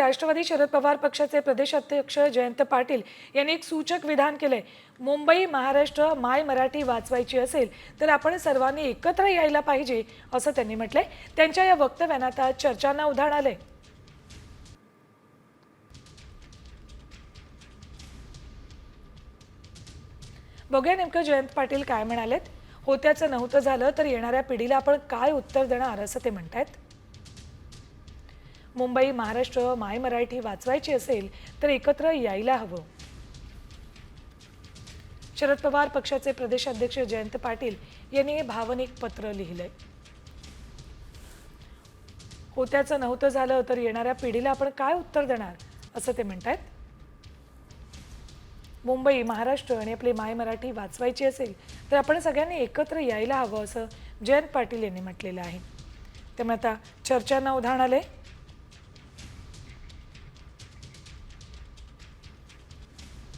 राष्ट्रवादी शरद पवार पक्षाचे प्रदेशाध्यक्ष जयंत पाटील यांनी एक सूचक विधान केलंय. मुंबई महाराष्ट्र माय मराठी वाचवायची असेल तर आपण सर्वांनी एकत्र यायला पाहिजे असं त्यांनी म्हटलंय. त्यांच्या या वक्तव्यानं आता चर्चांना उधाण आलंय. बघूया नेमकं जयंत पाटील काय म्हणालेत. होत्याचं नव्हतं झालं तर येणाऱ्या पिढीला आपण काय उत्तर देणार असं ते म्हणतायत. मुंबई महाराष्ट्र माय मराठी वाचवायची असेल तर एकत्र यायला हवं. शरद पवार पक्षाचे प्रदेशाध्यक्ष जयंत पाटील यांनी हे भावनिक पत्र लिहिलंय. होत्याचं नव्हतं झालं तर येणाऱ्या पिढीला आपण काय उत्तर देणार असं ते म्हणतायत? मुंबई महाराष्ट्र आणि आपली माय मराठी वाचवायची असेल तर आपण सगळ्यांनी एकत्र यायला हवं असं जयंत पाटील यांनी म्हटलेलं आहे. त्यामुळे आता चर्चांना उधाण आलंय.